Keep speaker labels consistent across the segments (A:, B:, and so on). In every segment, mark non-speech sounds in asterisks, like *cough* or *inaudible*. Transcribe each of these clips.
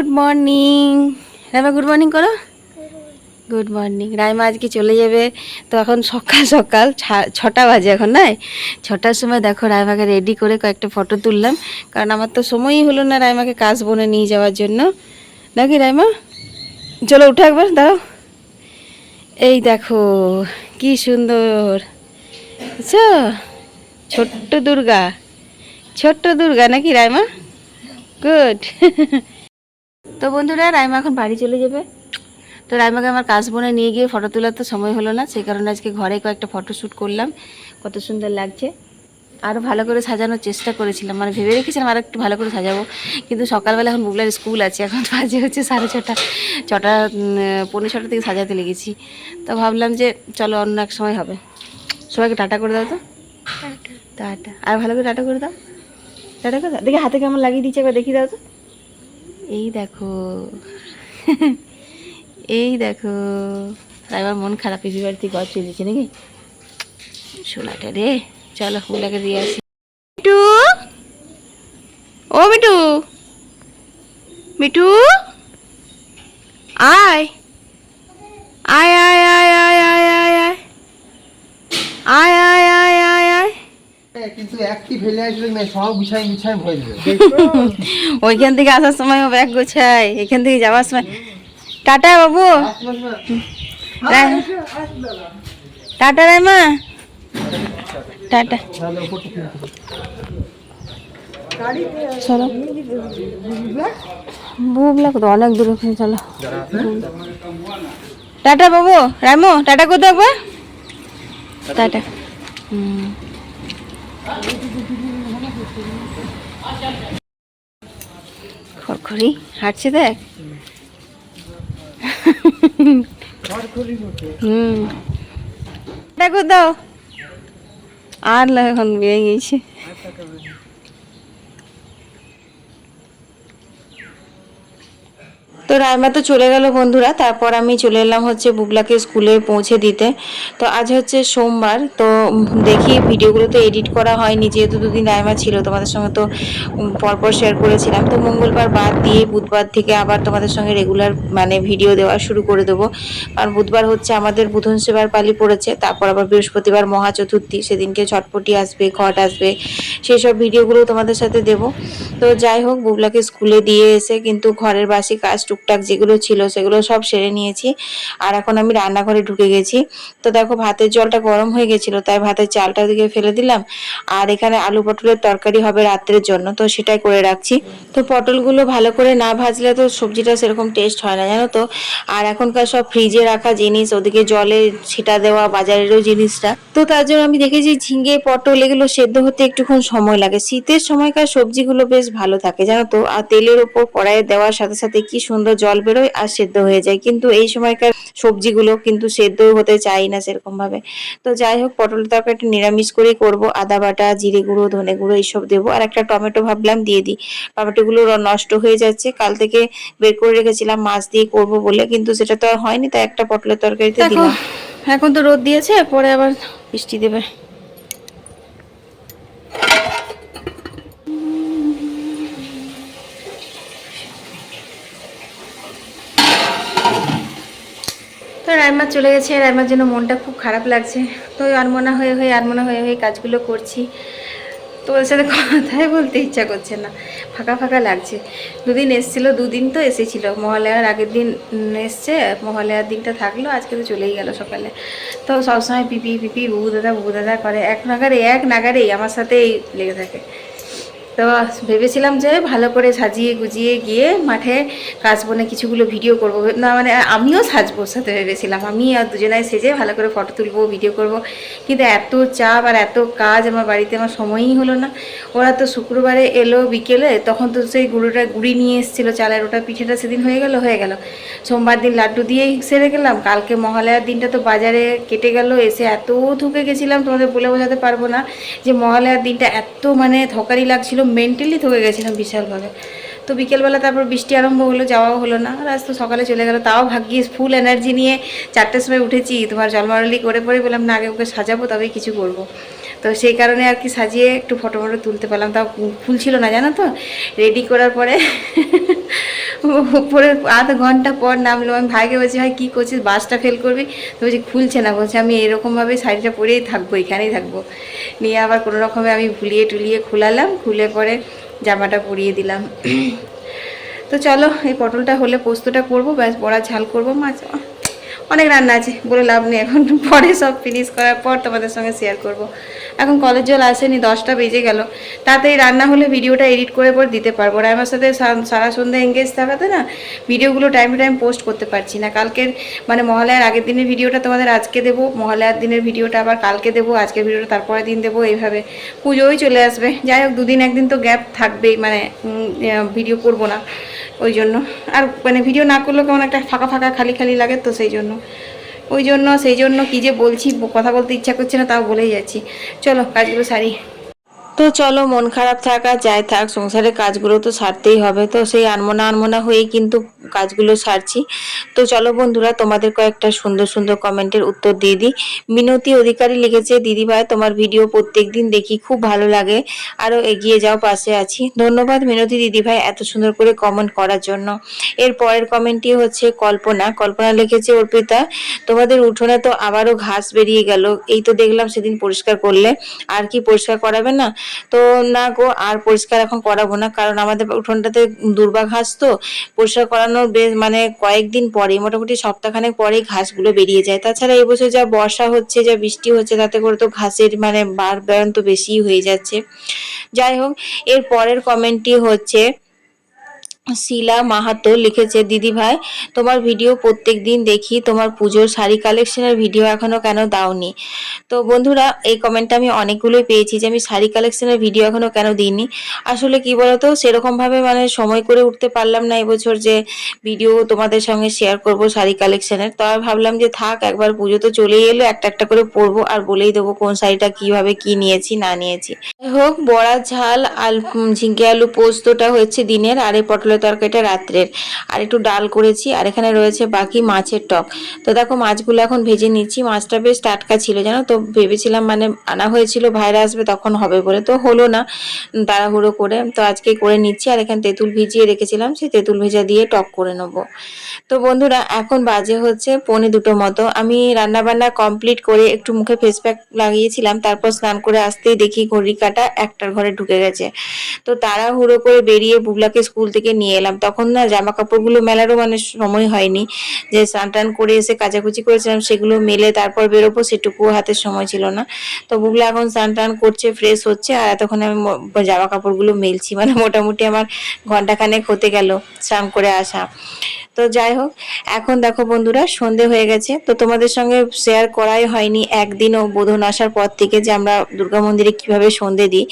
A: Good morning Raima good morning করো? Good morning Raima আজকে চলে যাবে। তো এখন সকাল সকাল ছটা বাজে এখন, নাই? ছটার সময় দেখো রাইমাকে রেডি করে কয়েকটা ফটো তুললাম। কারণ আমার তো সময়ই হলো না রাইমাকে কাজ বনে নিয়ে যাওয়ার জন্য। নাকি রাইমা? চলো উঠে একবার, দাঁড়াও। এই দেখো, কি সুন্দর। ছোট্ট দুর্গা। ছোট্ট দুর্গা নাকি রাইমা? গুড *laughs* তো বন্ধুরা রাইমা এখন বাড়ি চলে যাবে। তো রাইমাকে আমার কাজ বনে নিয়ে গিয়ে ফটো তোলার তো সময় হলো না সেই কারণে আজকে ঘরে কয়েকটা ফটো শ্যুট করলাম। কত সুন্দর লাগছে। আরও ভালো করে সাজানোর চেষ্টা করেছিলাম। মানে ভেবে রেখেছিলাম আর একটু ভালো করে সাজাবো। কিন্তু সকালবেলা এখন বুগলার স্কুল আছে এখন বাজে হচ্ছে সাড়ে ছটা ছটা উম, পৌনে ছটা থেকে সাজাতে লেগেছি। তো ভাবলাম যে চলো অন্য এক সময় হবে। সবাইকে টাটা করে দাও তো। টাটা। আর ভালো করে টাটা করে দাও। টাটা করে দাও। দেখি হাতে কেমন লাগিয়ে দিচ্ছে একবার দেখিয়ে দাও তো। এই দেখো। এই দেখো। এবার মন খারাপ পিসি বাড়ি থেকে ঘর চলে যাচ্ছে নাকি? শোনাটা রে। চলো ফুলাকে দিয়ে আসি। মিটু ও মিটু মিটু আয় আয় আয় আয় আয় আয় আয়। আয় আয় আয়।
B: কিন্তু একটি ফেলে আসলে সব গুছাই গুছাই ভয় দেবে
A: ওইখান থেকে আসার সময় ও ব্যাগ গোছায় এখান থেকে যাওয়ার সময়। টাটা বাবু। রাই- টাটা রাইমা টাটা। চলো। বুবলা? কত অনেক দূর চলো। টাটা বাবু। রাইমো টাটা কোথাও একবার টাটা। হুম। খড়খড়ি হাঁটছে দেখ। হুম। দেখো দাও। আর এখন বিয়ে গেছে তো রায়মা তো চলে গেল বন্ধুরা, তারপর আমি চলে এলাম হচ্ছে বুবলাকে স্কুলে পৌঁছে দিতে। তো আজ হচ্ছে সোমবার, তো দেখি ভিডিওগুলো তো এডিট করা হয়নি, যেহেতু দুদিন রায়মা ছিল, তোমাদের সঙ্গে তো পরপর শেয়ার করেছিলাম। তো মঙ্গলবার বাদ দিয়ে বুধবার থেকে আবার তোমাদের সঙ্গে রেগুলার মানে ভিডিও দেওয়া শুরু করে দেবো। কারণ বুধবার হচ্ছে আমাদের বুধন সেবার পালি পড়েছে, তারপর আবার বৃহস্পতিবার মহা চতুর্থী সেদিনকে ছটপটি আসবে, ঘট আসবে সেই সব ভিডিওগুলো তোমাদের সাথে দেব। তো যাই হোক, বুবলাকে স্কুলে দিয়ে এসে কিন্তু ঘরের বাসি কাজ টুকটাক যেগুলো ছিল সেগুলো সব সেরে নিয়েছি। আর এখন আমি রান্নাঘরে ঢুকে গেছি। তো দেখো ভাতের জলটা গরম হয়ে গেছিল, তাই ভাতের চালটা দিকে ফেলে দিলাম। আর এখানে আলু পটলের তরকারি হবে রাত্রের জন্য, তো সেটাই করে রাখছি। তো পটলগুলো ভালো করে না ভাজলে তো সবজিটা সেরকম টেস্ট হয় না, জানো তো? আর এখনকার সব ফ্রিজে রাখা জিনিস, ওদিকে জলে ছিটা দেওয়া, বাজারেরও জিনিসটা। তো তার জন্য আমি দেখেছি ঝিঙ্গে পটল এগুলো সেদ্ধ হতে একটুক্ষণ সময় লাগে। শীতের সময়কার সবজিগুলো বেশ ভালো থাকে, জানো তো? আর তেলের ওপর কড়াইয়ে দেওয়ার সাথে সাথে কি সুন্দর জল বেরোয় আর সেদ্ধ হয়ে যায়। কিন্তু এই সময়কার সবজিগুলো কিন্তু সেদ্ধ হতে চাই না সেরকম ভাবে তো যাই হোক পটল তরকারিটা নিরামিষ করেই করব। আদা বাটা জিরে গুঁড়ো ধনে গুঁড়ো এইসব দেবো। আর একটা টমেটো ভাবলাম দিয়ে দিই। টমেটোগুলো নষ্ট হয়ে যাচ্ছে। কাল থেকে বের করে রেখেছিলাম মাছ দিয়ে করব বলে। কিন্তু সেটা তো আর হয়নি তাই একটা পটলের তরকারিতে দিলাম। এখন তো রোদ দিয়েছে পরে আবার বৃষ্টি দেবে। তো রাইমা চলে গেছে, রাইমার জন্য মনটা খুব খারাপ লাগছে। তো আনমনা হয়ে হয়ে, আনমনা হয়ে হয়ে কাজগুলো করছি। তো ওর সাথে কথাই বলতে ইচ্ছা করছে না, ফাঁকা ফাঁকা লাগছে। দুদিন এসছিল, দুদিন তো এসেছিল। মহালয়ার আগের দিন এসছে, মহালয়ার দিনটা থাকল, আজকে তো চলেই গেল সকালে। তো সবসময় পিপি পিপি বুবু দাদা বুবু দাদা করে। এক নাগারে এক নাগারেই আমার সাথেই লেগে থাকে। তো ভেবেছিলাম যে ভালো করে সাজিয়ে গুজিয়ে গিয়ে মাঠে কাজ বনে কিছুগুলো ভিডিও করব। না মানে আমিও সাজবো সাথে ভেবেছিলাম। আমি আর দুজনায় সেজে ভালো করে ফটো তুলবো ভিডিও করব। কিন্তু এত চাপ আর এত কাজ আমার বাড়িতে আমার সময়ই হলো না। ওরা তো শুক্রবারে এলো বিকেলে, তখন তো সেই গুঁড়োটা গুড়ি নিয়ে এসেছিল, চালের ওটা পিঠেটা সেদিন হয়ে গেল হয়ে গেল। সোমবার দিন লাড্ডু দিয়েই সেরে গেলাম। কালকে মহালয়ার দিনটা তো বাজারে কেটে গেল, এসে এত ঢুকে গেছিলাম, তোমাদের বলে বোঝাতে পারব না যে মহালয়ার দিনটা এত মানে ধকারি লাগছিল। মেন্টালি থকে গেছিলাম বিশালভাবে। তো বিকেলবেলা তারপর বৃষ্টি আরম্ভ হলো, যাওয়াও হলো না। আর আজ তো সকালে চলে গেলো, তাও ভাগ্যিস ফুল এনার্জি নিয়ে চারটের সময় উঠেছি। তোমার জলমারলি করে পরে বললাম, না, আগে ওকে সাজাবো, তবেই কিছু করব।
C: তো সেই কারণে আর কি সাজিয়ে একটু ফটো ফটো তুলতে পারলাম। তাও ফুল ছিল না, জানো তো? রেডি করার পরে উপরে আধ ঘণ্টা পর নামলো। আমি ভাইকে বলছি ভাই কী করছিস? বাসটা ফেল করবি? তো বলছি খুলছে না। বলছে আমি এরকমভাবে শাড়িটা পরেই থাকব এখানেই থাকব। নিয়ে আবার কোনো রকমে আমি ভুলিয়ে টুলিয়ে খুলালাম খুলে পরে জামাটা পরিয়ে দিলাম। তো চলো এই পটলটা হলে পোস্তটা করব ব্যাস বড়া ঝাল করব মাছ অনেক রান্না আছে, বলে লাভ নেই। এখন পরে সব ফিনিশ করার পর তোমাদের সঙ্গে শেয়ার করব। এখন কলেজ জল আসেনি, দশটা বেজে গেল। তাতেই রান্না হলে ভিডিওটা এডিট করে পর দিতে পারব। আর আমার সাথে সারা সন্ধ্যা এঙ্গেজ থাকাতে না ভিডিওগুলো টাইম টু টাইম পোস্ট করতে পারছি না। কালকের মানে মহালয়ার আগের দিনের ভিডিওটা তোমাদের আজকে দেবো। মহালয়ার দিনের ভিডিওটা আবার কালকে দেবো, আজকের ভিডিওটা তারপরের দিন দেবো। এইভাবে পুজোই চলে আসবে। যাই হোক, দুদিন একদিন তো গ্যাপ থাকবেই মানে ভিডিও করব না। ওই জন্য। আর মানে ভিডিও না করলেও কেমন একটা ফাঁকা ফাঁকা, খালি খালি লাগে তো সেই জন্য। ওই জন্য, সেই জন্য কী যে বলছি, কথা বলতে ইচ্ছা করছে না, তাও বলেই যাচ্ছি। চলো, কাজগুলো সারি। তো চলো, মন খারাপ থাকা, যাই থাক, সংসারের কাজগুলো তো সারতেই হবে। তো সেই আনমনা আনমনা হয়েই কিন্তু কাজগুলো সারছি। তো চলো বন্ধুরা, তোমাদের কয়েকটা সুন্দর সুন্দর কমেন্টের উত্তর দিয়ে দিই। মিনতি অধিকারী লিখেছে দিদিভাই তোমার ভিডিও প্রত্যেক দিন দেখি, খুব ভালো লাগে। আরও এগিয়ে যাও, পাশে আছি। ধন্যবাদ মিনতি দিদিভাই এত সুন্দর করে কমেন্ট করার জন্য। এর পরের কমেন্টটি হচ্ছে কল্পনা। কল্পনা লিখেছে, অর্পিতা, তোমাদের উঠোনে তো আবারও ঘাস বেরিয়ে গেল। এই তো দেখলাম সেদিন পরিষ্কার করলে। আর কি পরিষ্কার করাবে না? তো না গো, আর পরিষ্কার এখন করাবো না, কারণ আমাদের উঠোনটাতে দুর্বা ঘাস তো, পরিষ্কার করানোর বেশ মানে কয়েকদিন পরে মোটামুটি সপ্তাহখানেক পরেই ঘাসগুলো বেরিয়ে যায়। তাছাড়া এবছর যা বর্ষা হচ্ছে, যা বৃষ্টি হচ্ছে, তাতে করে তো ঘাসের মানে বার বেরন তো বেশিই হয়ে যাচ্ছে। যাই হোক, এর পরের কমেন্টটি হচ্ছে শিলা মাহাতো লিখেছে, দিদি ভাই, তোমার ভিডিও প্রত্যেক দিন দেখি, তোমার পুজোর শাড়ি কালেকশনের ভিডিও এখনও কেন দাওনি? তো বন্ধুরা, এই কমেন্টটা আমি অনেকগুলোই পেয়েছি যে আমি শাড়ি কালেকশনের ভিডিও এখনও কেন দিইনি। আসলে কি বলতো সেরকম ভাবে মানে সময় করে উঠতে পারলাম না এবছর যে ভিডিও তোমাদের সঙ্গে শেয়ার করব শাড়ি কালেকশনের তো ভাবলাম যে থাক, একবার পুজো তো চলেই এলো, একটা একটা করে পরবো আর বলেই দেবো কোন শাড়িটা কীভাবে কি নিয়েছি, না নিয়েছি। হোক বড়া ঝাল, আল ঝিঙ্গে আলু পোস্তটা হচ্ছে দিনের, আর এই পটলের তরকারিটা রাত্রের। আর একটু ডাল করেছি, আর এখানে রয়েছে বাকি মাছের টক। তো দেখো, মাছগুলো এখন ভেজে নিচ্ছি। মাছটা বেশ টাটকা ছিল, জানো তো? ভেবেছিলাম মানে আনা হয়েছিল, ভাইরা আসবে তখন হবে বলে। তো হলো না, তাড়াহুড়ো করে। তো আজকে করে নিচ্ছি, আর এখানে তেঁতুল ভিজিয়ে রেখেছিলাম। সেই তেঁতুল ভেজা দিয়ে টক করে নেব। তো বন্ধুরা, এখন বাজে হচ্ছে পৌনে দুটো মতো। আমি রান্না বান্না কমপ্লিট করে একটু মুখে ফেস প্যাক লাগিয়েছিলাম। তারপর স্নান করে আসতেই দেখি ঘড়ি কাটা একটার ঘরে ঢুকে গেছে। তো তাড়াহুড়ো করে বেরিয়ে বুবলাকে স্কুল থেকে নিয়ে এলাম। তখন না জামা কাপড়গুলো মেলারও মানে সময় হয়নি। যে স্নান টান করে এসে কাচাকুচি করেছিলাম, সেগুলো মেলে তারপর বেরোবো সেটুকু হাতে সময় ছিল না। তো বুগলা এখন স্নান টান করছে ফ্রেশ হচ্ছে, আর এতক্ষণ আমি জামা কাপড়গুলো মেলছি। মানে মোটামুটি আমার ঘন্টাখানেক হতে গেল স্নান করে আসা। তো যাই হোক, এখন দেখো বন্ধুরা, সন্ধে হয়ে গেছে। তো তোমাদের সঙ্গে শেয়ার করাই হয়নি একদিনও বোধন আসার পর থেকে যে আমরা দুর্গা মন্দিরে কীভাবে সন্ধে দিই।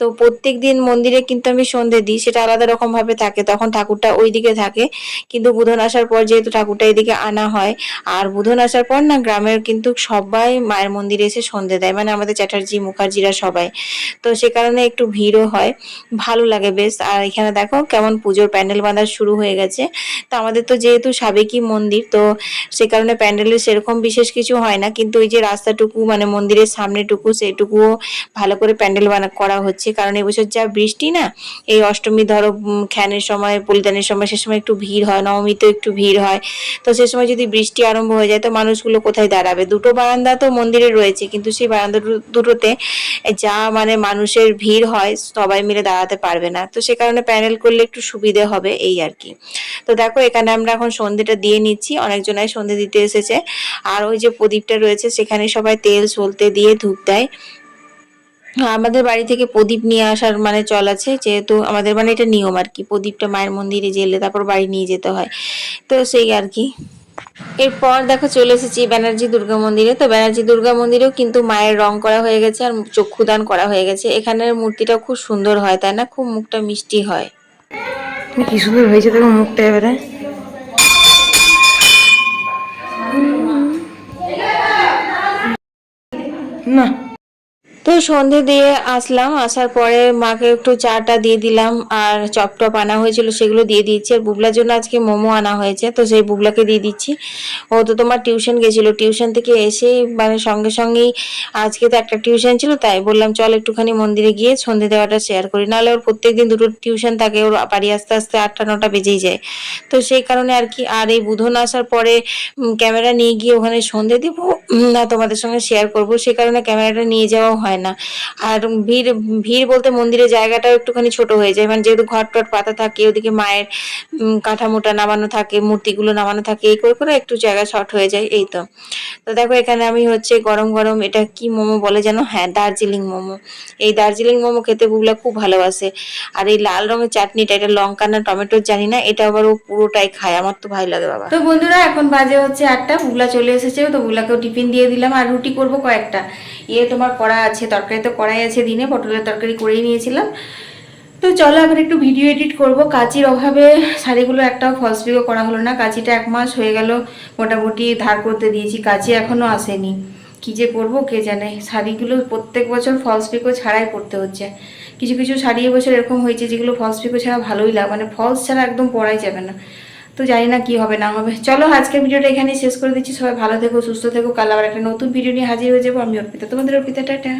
C: তো প্রত্যেক দিন মন্দিরে কিন্তু আমি সন্ধে দিই, সেটা আলাদা রকম ভাবে থাকে। তখন ঠাকুরটা ওই দিকে থাকে, কিন্তু বুধন আসার পর যেহেতু ঠাকুরটা এদিকে আনা হয়, আর বুধন আসার পর না গ্রামের কিন্তু সবাই মায়ের মন্দিরে এসে সন্ধে দেয় মানে আমাদের চ্যাটার্জি, মুখার্জিরা সবাই। তো সে কারণে একটু ভিড়ও হয়, ভালো লাগে বেশ। আর এখানে দেখো কেমন পুজোর প্যান্ডেল বাঁধা শুরু হয়ে গেছে। তো আমাদের তো যেহেতু সাবেকি মন্দির, তো সে কারণে প্যান্ডেলের সেরকম বিশেষ কিছু হয় না। কিন্তু ওই যে রাস্তাটুকু মানে মন্দিরের সামনেটুকু, সেইটুকুও ভালো করে প্যান্ডেল বানা, করা হচ্ছে। কারণ এবছর যা বৃষ্টি না, এই অষ্টমী ধরো খ্যানের সময় বলিদানের সময়, সে সময় একটু ভিড় হয়, নবমীতেও একটু ভিড় হয়। তো সে সময় যদি বৃষ্টি আরম্ভ হয়ে যায়, তো মানুষগুলো কোথায় দাঁড়াবে? দুটো বারান্দা তো মন্দিরে রয়েছে, কিন্তু সেই বারান্দা দুটোতে যা মানে মানুষের ভিড় হয়, সবাই মিলে দাঁড়াতে পারবে না। তো সে কারণে প্যান্ডেল করলে একটু সুবিধে হবে, এই আর কি। তো দেখো, এখানে আমরা এখন সন্ধেটা দিয়ে নিচ্ছি, অনেকজনাই সন্ধে দিতে এসেছে। আর ওই যে প্রদীপটা রয়েছে, সেখানে সবাই তেল সলতে দিয়ে ধূপ দেয়। আমাদের বাড়ি থেকে প্রদীপ নিয়ে আসার মানে চল আছে, যেহেতু আমাদের মানে এটা নিয়ম আর কি, প্রদীপটা মায়ের মন্দিরে জেলে তারপর বাড়ি নিয়ে যেতে হয়। তো সেই আর কি। এরপর দেখো চলে এসেছি ব্যানার্জি দুর্গা মন্দিরে। তো ব্যানার্জি দুর্গা মন্দিরেও কিন্তু মায়ের রং করা হয়ে গেছে আর চক্ষুদান করা হয়ে গেছে। এখানের মূর্তিটা খুব সুন্দর হয়, তাই না? খুব মুখটা মিষ্টি হয়। কি সুন্দর হয়েছে দেখো মুখটা এবারে। না তো সন্ধে দিয়ে আসলাম, আসার পরে মাকে একটু চাটা দিয়ে দিলাম, আর চপ টপ আনা হয়েছিল সেগুলো দিয়ে দিচ্ছি আর বুবলার জন্য আজকে মোমো আনা হয়েছে, তো সেই বুবলাকে দিয়ে দিচ্ছি। ও তো তোমার টিউশন গেছিল, টিউশন থেকে এসে মানে সঙ্গে সঙ্গেই আজকে তো একটা টিউশন ছিল, তাই বললাম চল একটুখানি মন্দিরে গিয়ে সন্ধে দেওয়াটা শেয়ার করি, নাহলে ওর প্রত্যেকদিন দুটো টিউশন থাকে, ওর বাড়ি আসতে আসতে আটটা নটা বেজেই যায়। তো সেই কারণে আর কি, আর এই বুধন আসার পরে ক্যামেরা নিয়ে গিয়ে ওখানে সন্ধে দিব না তোমাদের সঙ্গে শেয়ার করব সেই কারণে ক্যামেরাটা নিয়ে যাওয়াও হয় না। আর ভিড় ভিড় বলতে মন্দিরের জায়গাটাও একটুখানি ছোট হয়ে যায়। মানে যেহেতু ঘর টট পাতা থাকে, ওদিকে মায়ের কাঠামোটা নামানো থাকে, মূর্তিগুলো নামানো থাকে, এই করে করে একটু জায়গা শর্ট হয়ে যায়, এই তো। তো দেখো, এখানে আমি হচ্ছে গরম গরম, এটা কি মোমো বলে যেন? হ্যাঁ দার্জিলিং মোমো। এই দার্জিলিং মোমো খেতে বুবলা খুব ভালোবাসে। আর এই লাল রঙের চাটনিটা, এটা লঙ্কা না টমেটো জানি না, এটা আবার ও পুরোটাই খায়, আমার তো ভালো লাগে বাবা। তো বন্ধুরা, এখন বাজে হচ্ছে আটটা, বুবলা চলে এসেছে, তো বুবলাকেও টিফিন দিয়ে দিলাম, আর রুটি করব কয়েকটা। ইয়ে তোমার করা আছে তরকারি তো করাই আছে দিনে, পটলের তরকারি করেই নিয়েছিলাম। তো চলো এখন একটু ভিডিও এডিট করব। কাচির অভাবে শাড়িগুলো একটাও ফলস পিকো করা হলো না। কাচিটা এক মাস হয়ে গেল, মোটামুটি ধার করতে দিয়েছি। কাচি এখনও আসেনি। কি যে করব, কে জানে? শাড়িগুলো প্রত্যেক বছর ফলস পিকো ছাড়াই পরতে হচ্ছে। কিছু কিছু শাড়ি এবছর এরকম হয়েছে যেগুলো ফলস পিকো ছাড়া ভালোই লাগে মানে ফলস ছাড়া একদম পরাই যাবে না। তো জানি না কি হবে, না হবে। চলো, আজকের ভিডিওটা এখানেই শেষ করে দিচ্ছি। সবাই ভালো থেকো, সুস্থ থেকো। কাল আবার একটা নতুন ভিডিও নিয়ে হাজির হয়ে যাব। আমি অর্পিতা, তোমাদের অর্পিতা, টাটা।